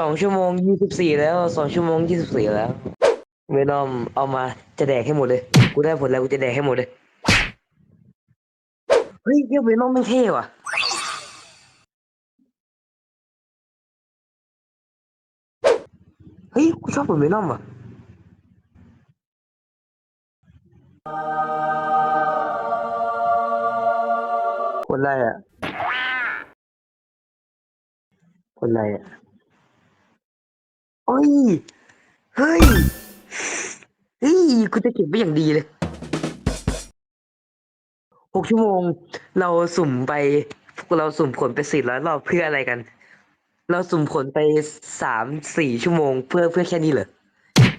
สองชั่วโมงยี่สิบสี่แล้วสองชั่วโมงยี่สิบสี่แล้ว เวนอมเอามาจะแดกให้หมดเลย กูได้ผลแล้วกูจะแดกให้หมดเลย เฮ้ยเรียเวนอมไม่เท่ว่ะเฮ้ยกูชอบเวนอมอะคนไรอะคนไรอะ ฮ้ย เฮ้ย เฮ้ยกูจะเก็บไว้อย่างดีเลยหกชั่วโมง เราสุ่มไป เราสุ่มผลไปสี่ร้อยรอบเพื่ออะไรกัน เราสุ่มผลไปสามสี่ชั่วโมง เพื่อเพื่อแค่นี้เหรอ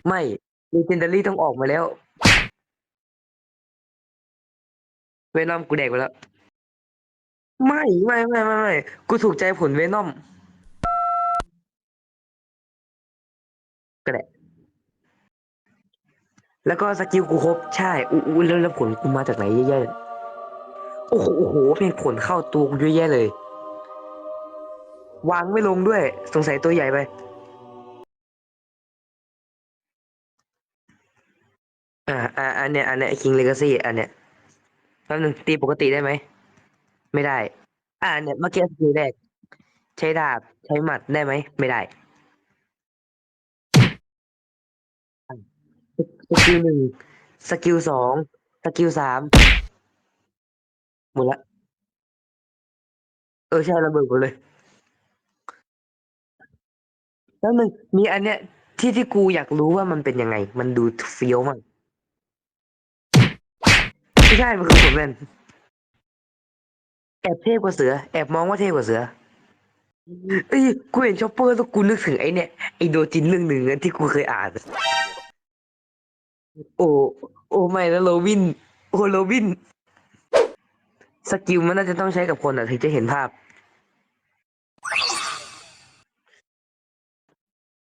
ไม่ Legendary ต้องออกมาแล้วเวนอมกูแดกไปแล้ว ไม่ไม่ไม่ไม่ไม่กูถูกใจผลเวนอมก็ได้ แล้วก็สกิลกูครบใช่อู้แล้วแล้วผลกูมาจากไหนเยอะแยะเลยโอ้โหโอ้โหเป็นผลเข้าตัวกูเยอะแยะเลย วางไม่ลงด้วย สงสัยตัวใหญ่ไปอ่าอ่าอันเนี้ยอันเนี้ยคิงเลกาซี่อันเนี้ยแป๊บนึงตีปกติได้ไหม ไม่ได้ อ่าเนี่ยเมื่อกี้สกิลแรก ใช้ดาบใช้หมัดได้ไหม ไม่ได้ สกิลหนึ่งสกิลสองสกิลสามหมดละ เออใช่ระเบิดหมดเลย แล้วมันมีอันเนี้ย ที่ที่กูอยากรู้ว่ามันเป็นยังไง มันดูเฟี้ยวมากไม่ใช่มันคือผลแมนแอบเทพกว่าเสือ แอบมองว่าเทพกว่าเสือเอ้ยกูเห็นชอปเปอร์แล้วกูนึกถึงไอ้เนี่ยไอ้โดจินเรื่องหนึ่งที่กูเคยอ่าน โอ้ โอ้ไม่แล้วโรบิน โอ้โรบิน สกิลมันน่าจะต้องใช้กับคนอะถึงจะเห็นภาพ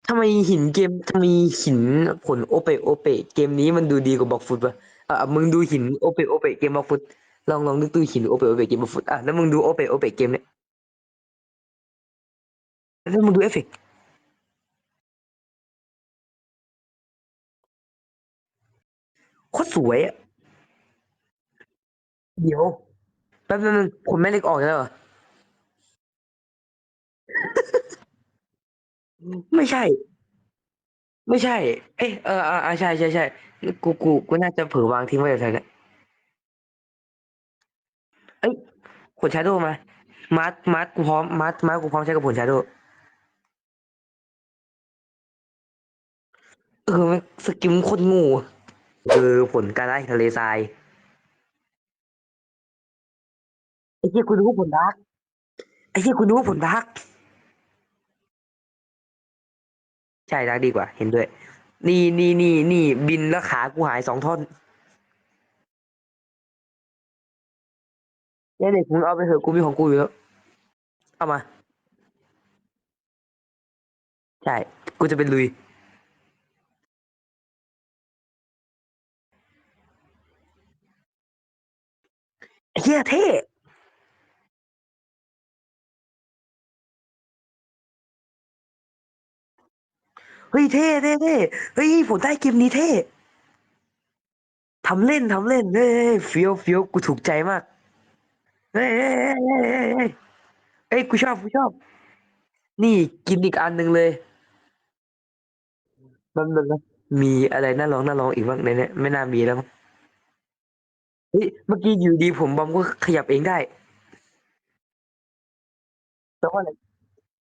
ทำไมหินเกมทำไมหินผลโอเปโอเป เกมนี้มันดูดีกว่าบล็อกฟุตปะอะมึงดูหินโอเปโอเปเกมบล็อกฟุตลองลองนึกดูหินโอเปโอเปเกมบล็อกฟุตอะแล้วมึงดูโอเปโอเปเกมเนี่ยแล้วมึงดูเอฟเฟกต์ คตรสวยอะเดี๋ยวแป๊บนึงผมแม่เล็กออกแล้วเหรอ ไม่ใช่ ไม่ใช่ เอ้ยเออเออเออใช่ใช่ใช่กูกูกูน่าจะเผลอวางทิ้งไว้แถวๆนี้ยเอ้ยผลชาโดว์มา มาร์ทมาร์ทกูพร้อมมาร์ทมาร์ทกูพร้อมใช้กับผลชาโดว์เออมันสกิมันโคตรโงู คือผลการไล่ทะเลทรายไอ้เหี้ยกูนึกว่าผลดาร์กไอ้เหี้ยกูนึกว่าผลดาร์กใช่ดาร์กดีกว่า เห็นด้วย นี่นี่นี่นี่บินแล้วขากูหายสองท่อนเนี่ยเด็กมึงเอาไปเถอะกูมีของกูอยู่แล้วเอามา ใช่ กูจะเป็นลุย ไอ้เหี้ยเท่เฮ้ยเท่เท่เท่เฮ้ยผลได้เกมนี้เท่ทำเล่นทำเล่นเฮ้ยเฟี้ยวเฟี้ยวกูถูกใจมากเฮ้ยเฮ้ยเฮ้ยเฮ้ยเฮ้ยเฮ้เฮ้กูชอบกูชอบ นี่กินอีกอันหนึ่งเลยมันมันนมีอะไรน่าลองน่าลองอีกบ้างในเนี้ยไม่น่ามีแล้วมั้ง ฮ้ยเมื่อกี้อยู่ดีผมบอมก็ขยับเองได้แปลว่าอะไร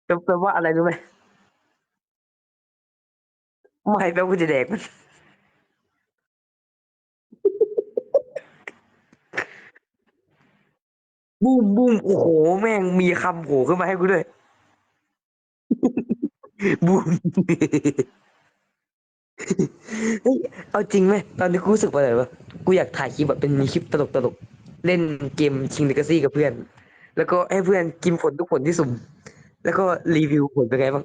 แปลแปลว่าอะไรรู้ไหมไม่แปลว่าจะแดกมันบูมบูมโอ้โห แม่งมีคำโผล่ขึ้นมาให้กูด้วย บูม เฮ้ยเอาจริงไหมตอนนี้กูรู้สึกว่าอะไรวะกูอยากถ่ายคลิปแบบเป็นมีคลิปตลกตลกเล่นเกมชิงเลกาซี่กับเพื่อน แล้วก็ให้เพื่อนกินผลทุกผลที่สุ่ม แล้วก็รีวิวผลเป็นไงบ้าง